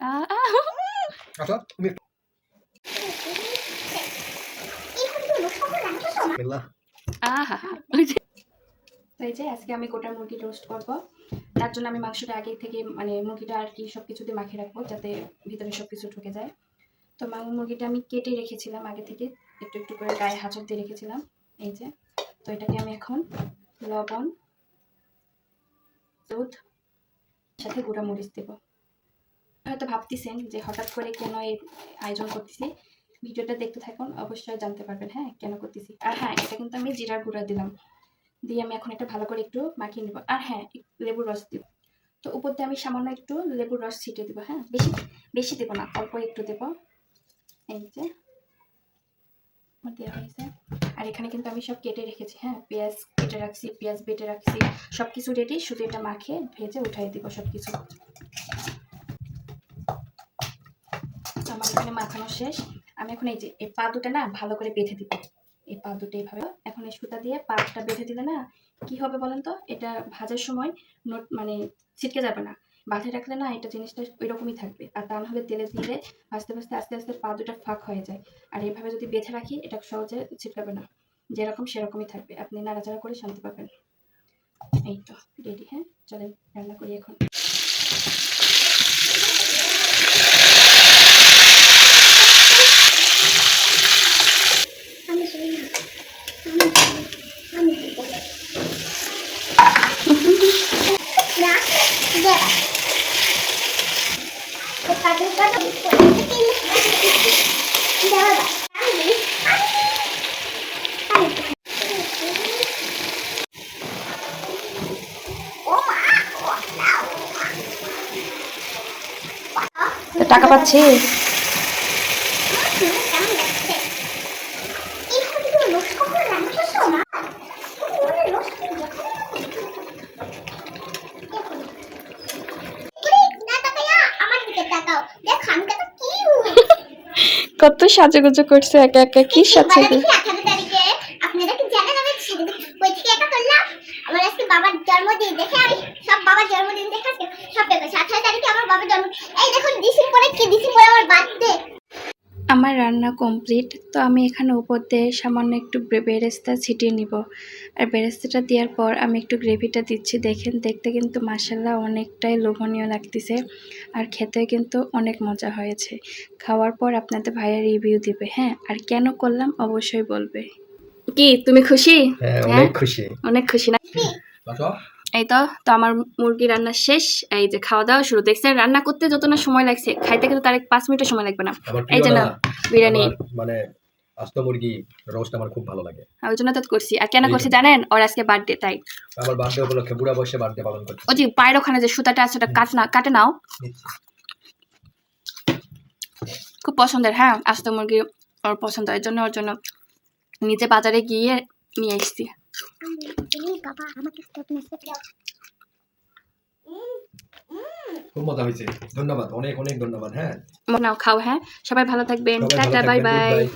আ, আ, তুমি এই যে আজকে আমি গোটা মুরগি রোস্ট করব। তার জন্য আমি মাংসটা আগে থেকে মানে মুরগিটা আর কি সব কিছুতে মাখিয়ে রাখব যাতে ভিতরে সব কিছু ঢুকে যায়। তো মাংস মুরগিটা আমি কেটে রেখেছিলাম আগে থেকে একটু একটু করে গায়ে হাঁচড় দিয়ে রেখেছিলাম। এই যে তো এটাকে আমি এখন লবণ দুধ সাথে গুঁড়া মরিচ দেবো। হয়তো ভাবতেছেন যে হঠাৎ করে কেন এই আয়োজন করতেছি? ভিডিওটা দেখতে থাকুন, অবশ্যই জানতে পারবেন হ্যাঁ কেন করতেছি? আর হ্যাঁ এটা কিন্তু আমি জিরার গুঁড়া দিলাম। দিয়ে আমি এখন এটা ভালো করে একটু মাখিয়ে নেব। আর হ্যাঁ লেবুর রস দিব। তো উপর দিয়ে আমি সামান্য একটু লেবুর রস ছিটিয়ে দেবো হ্যাঁ বেশি বেশি দেবো না, অল্প একটু দেবো। এই যে দেওয়া হয়েছে আর এখানে কিন্তু আমি সব কেটে রেখেছি হ্যাঁ পেঁয়াজ কেটে রাখছি, পেঁয়াজ বেটে রাখছি সব কিছু রেডি শুধু এটা মাখিয়ে ভেজে উঠাই দিব সব কিছু আমার এখানে মাখানো শেষ। আমি এখন এই যে, এই পা দুটা না ভালো করে বেঁধে দিব। এই পা দুটো এইভাবে। এখন এই সুতা দিয়ে পাটা বেঁধে দিলে না কি হবে বলেন তো? এটা ভাজার সময় নোট মানে ছিটকে যাবে না। বাঁধে রাখলে না এটা জিনিসটা ওই রকমই থাকবে। আর তা না হলে তেলে দিলে ভাজতে ভাজতে, আস্তে আস্তে পা দুটা ফাঁক হয়ে যায়। আর এইভাবে যদি বেঁধে রাখি, এটা সহজে ছিটকাবে না। যেরকম সেরকমই থাকবে। আপনি নাড়াচাড়া করে শান্তি পাবেন। এই তো রেডি হ্যাঁ? চলেন, রান্না করি এখন। টাকা পাচ্ছি? কত সাজুগুজু করছে একা একা কি সাজে আপনারা কি জানেন আমি ওই থেকে একা করলাম আমার আজকে বাবার জন্মদিন দেখে আমি সব বাবার জন্মদিন দেখে আজকে সব পেপার আঠারো তারিখে আমার বাবার জন্ম কি ডিসেম্বরে আমার বার্থডে আমার রান্না কমপ্লিট তো আমি এখানে উপর দিয়ে সামান্য একটু বেরেস্তা ছিটিয়ে নিব। আর বেরেস্তাটা দেওয়ার পর আমি একটু গ্রেভিটা দিচ্ছি। দেখেন দেখতে কিন্তু মাসাল্লাহ অনেকটাই লোভনীয় লাগতেছে আর খেতে কিন্তু অনেক মজা হয়েছে। খাওয়ার পর আপনাদের ভাইয়া রিভিউ দিবে হ্যাঁ? আর কেন করলাম অবশ্যই বলবে। কি তুমি খুশি? হ্যাঁ হ্যাঁ? অনেক খুশি। অনেক খুশি না? এই তো তো আমার মুরগি রান্না শেষ। এই যে খাওয়া দাওয়া শুরু। দেখছেন রান্না করতে যত না সময় লাগছে খাইতে কিন্তু তার এক পাঁচ মিনিটের সময় লাগবে না। এই যে না বিরিয়ানি। মানে আস্ত মুরগি রোস্ট আমার খুব ভালো লাগে। ওই জন্য তো করছি। আর কেন করছি জানেন? ওর আজকে বার্থডে তাই। আমার বার্থডে উপলক্ষে বুড়া বয়সে বার্থডে পালন করছি। ওই যে পায়ের ওখানে যে সুতাটা আছে ওটা কাট না কাটে নাও। খুব পছন্দের হ্যাঁ? আস্ত মুরগি ওর পছন্দ এর জন্য ওর জন্য। নিজে বাজারে গিয়ে নিয়ে এসছি বাবা আমাকে স্টপ মেসে খুব মজা হয়েছে ধন্যবাদ অনেক অনেক ধন্যবাদ হ্যাঁ। নাও খাও হ্যাঁ। সবাই ভালো থাকবেন। Ta ta bye bye.